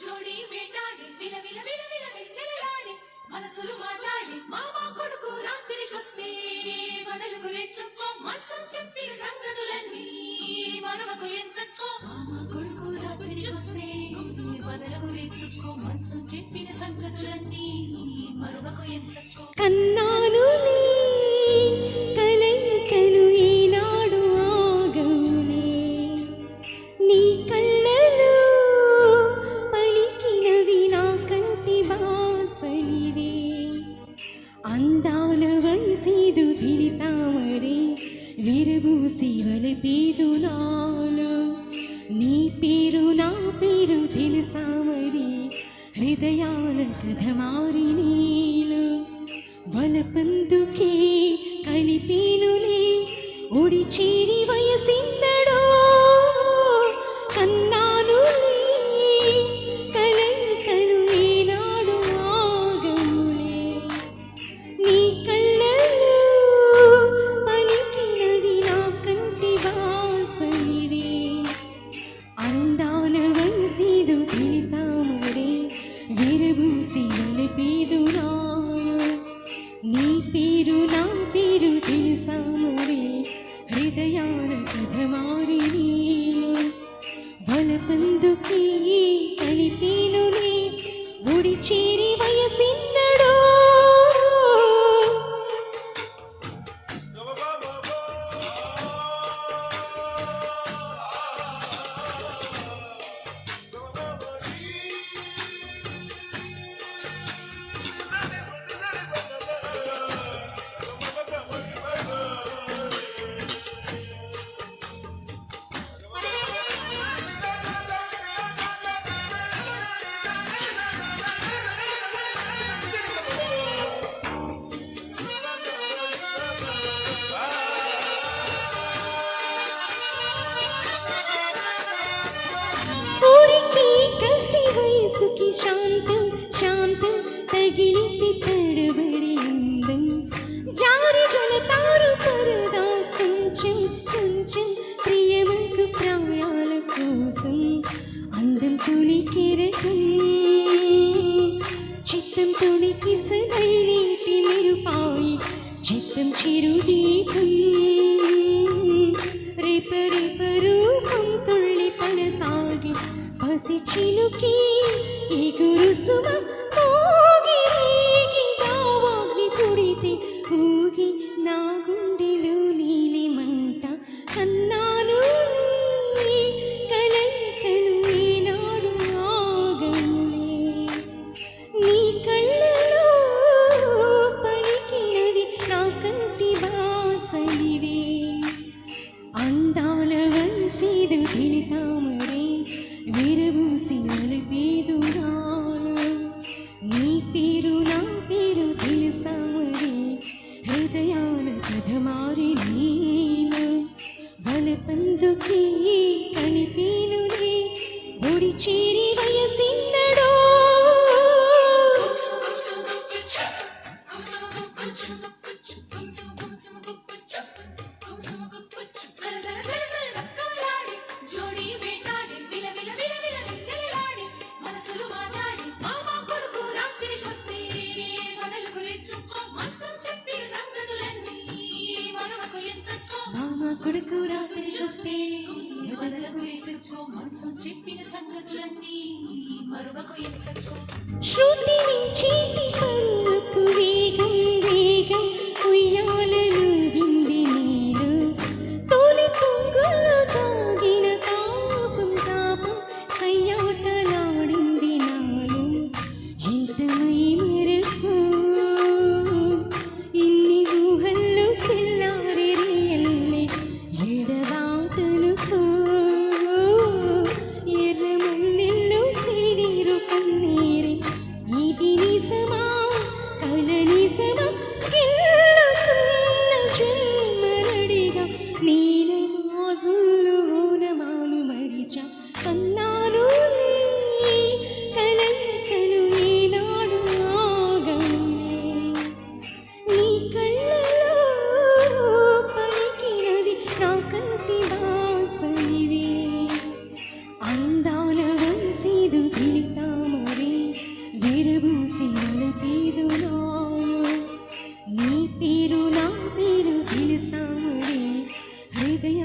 జోడి వేటాడి విల విల విల విల వెన్నెలలాడి మనసులు మాట్లాడి మామ కొడుకు రాత్రికొస్తే వదలు గురించుకో మనసు చెప్పిన సంగతులన్నీ మరొకకు ఎంచక్కో. మామ కొడుకు రాత్రికొస్తే వదలు గురించుకో మనసు చెప్పిన సంగతులన్నీ మరొకకు ఎంచక్కో. కన్నాను తిరితామరే విరబూసి వలపేదు నాలో నీ పేరు నా పేరు తెలుసా మరి? హృదయాల కథ మారి నీలు. వలపందుకే కలిపి నీ నా పేరు తెలుసా మరి హృదయాల కథ మారి వలపందుకి కలిపేనులే ఒడి వయసుకి శాంతం శాంతం తగిలితే తడబడి అందం జారి జలతారు పరదా కొంచెం కొంచెం ప్రియమకు ప్రాయాల కోసం అందం తొలి కెరటం చిత్తం తొలి కిసలై నీటి మెరుపాయి చిత్తం చిరు దీపం రేప రేప రూపం తుళ్ళి పనసాగి పసి చిలుకి ఎగురు సుమ ఊగి రేగి దావాగ్ని పుడితే ఊగి నా గుండెలో నీలి మంట కన్నాను కలయికలు ఈనాడు ఆగములే నీ కళ్ళలో పలికినవి నా కంటి వాసలివే అందాల వయసేదు తిరితామరే విరబూసి అలిపేదు నాలో నీ పేరు నా పేరు తెలుసామరి హృదయాన కథ మారి నీలో. బలపందుకి కలిపేనులే ఒడి కొడుకు రాత్రి చూస్తే మనసు చెప్పిన సంగతులన్నీ మించేటి బీదులోను నీ పేరు నా పేరు తెలుసాముడి హృదయ